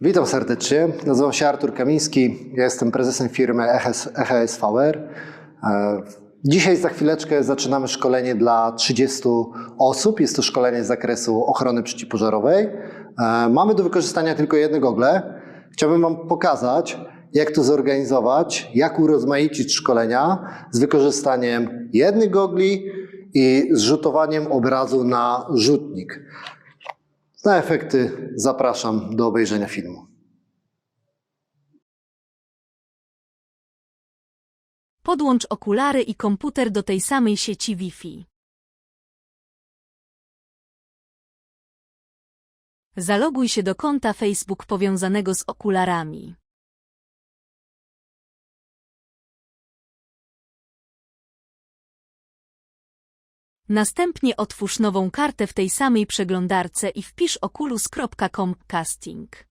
Witam serdecznie. Nazywam się Artur Kamiński. Ja jestem prezesem firmy EHS, EHS VR. E, Dzisiaj za chwileczkę zaczynamy szkolenie dla 30 osób. Jest to szkolenie z zakresu ochrony przeciwpożarowej. E, Mamy do wykorzystania tylko jedne gogle. Chciałbym Wam pokazać, jak to zorganizować, jak urozmaicić szkolenia z wykorzystaniem jednych gogli i zrzutowaniem obrazu na rzutnik. Na efekty zapraszam do obejrzenia filmu. Podłącz okulary i komputer do tej samej sieci Wi-Fi. Zaloguj się do konta Facebook powiązanego z okularami. Następnie otwórz nową kartę w tej samej przeglądarce i wpisz oculus.com casting.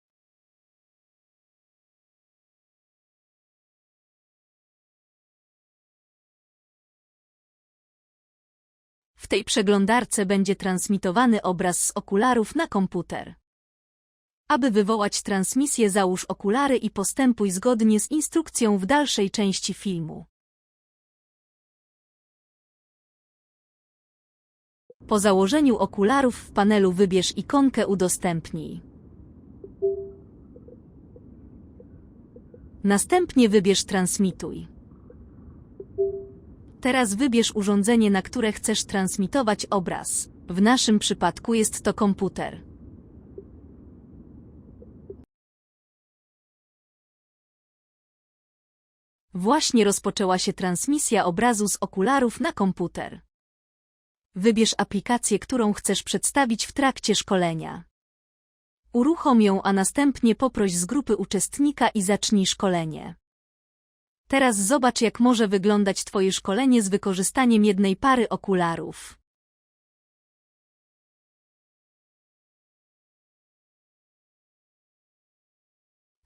W tej przeglądarce będzie transmitowany obraz z okularów na komputer. Aby wywołać transmisję załóż okulary i postępuj zgodnie z instrukcją w dalszej części filmu. Po założeniu okularów w panelu wybierz ikonkę Udostępnij. Następnie wybierz Transmituj. Teraz wybierz urządzenie, na które chcesz transmitować obraz. W naszym przypadku jest to komputer. Właśnie rozpoczęła się transmisja obrazu z okularów na komputer. Wybierz aplikację, którą chcesz przedstawić w trakcie szkolenia. Uruchom ją, a następnie poproś z grupy uczestnika i zacznij szkolenie. Teraz zobacz, jak może wyglądać Twoje szkolenie z wykorzystaniem jednej pary okularów.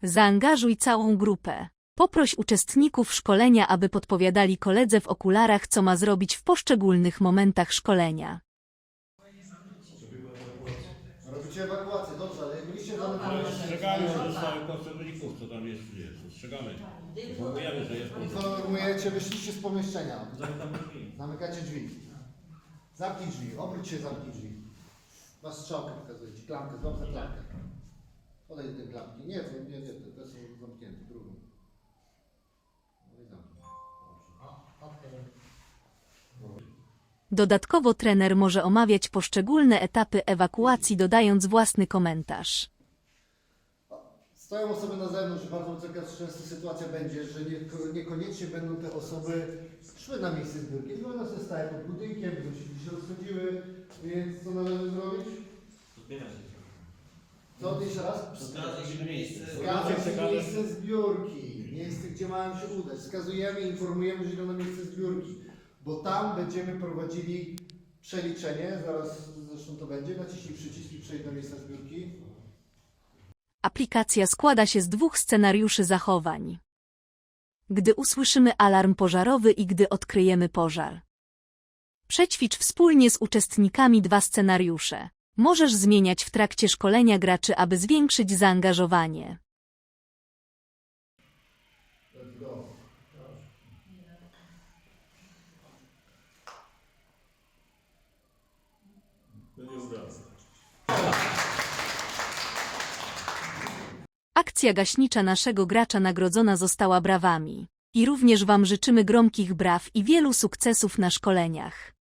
Zaangażuj całą grupę. Poproś uczestników szkolenia, aby podpowiadali koledze w okularach, co ma zrobić w poszczególnych momentach szkolenia. Robicie ewakuację, dobrze, ale byliście ostrzegamy, że zostały pracowników, co tam jest, jest. Ostrzegamy. Informujemy, że jest. Informujecie, wyszliście z pomieszczenia. Zamykacie drzwi. Zamknij drzwi, obróć się, zamknij drzwi. Was strzałkę pokazuję ci, klamkę, złap za klamkę. Podaj do tej klamki. Nie, nie, nie, te są zamknięte, drugą. No i zamknij. Dobrze. Dodatkowo trener może omawiać poszczególne etapy ewakuacji, dodając własny komentarz. Stoją osoby na zewnątrz, bardzo często sytuacja będzie, że nie, niekoniecznie będą te osoby szły na miejsce zbiórki, tylko one sobie stają pod budynkiem, będą się gdzieś rozchodziły, więc co należy zrobić? Co, jeszcze raz? Wskazać miejsce. Wskazać miejsce zbiórki, miejsce, gdzie mają się udać. Wskazujemy, informujemy, że idą na miejsce zbiórki, bo tam będziemy prowadzili przeliczenie, zaraz zresztą to będzie, naciśnij przycisk i przejdź do miejsca zbiórki. Aplikacja składa się z dwóch scenariuszy zachowań. Gdy usłyszymy alarm pożarowy i gdy odkryjemy pożar. Przećwicz wspólnie z uczestnikami dwa scenariusze. Możesz zmieniać w trakcie szkolenia graczy, aby zwiększyć zaangażowanie. Let's go. To nie udało. Akcja gaśnicza naszego gracza nagrodzona została brawami. I również Wam życzymy gromkich braw i wielu sukcesów na szkoleniach.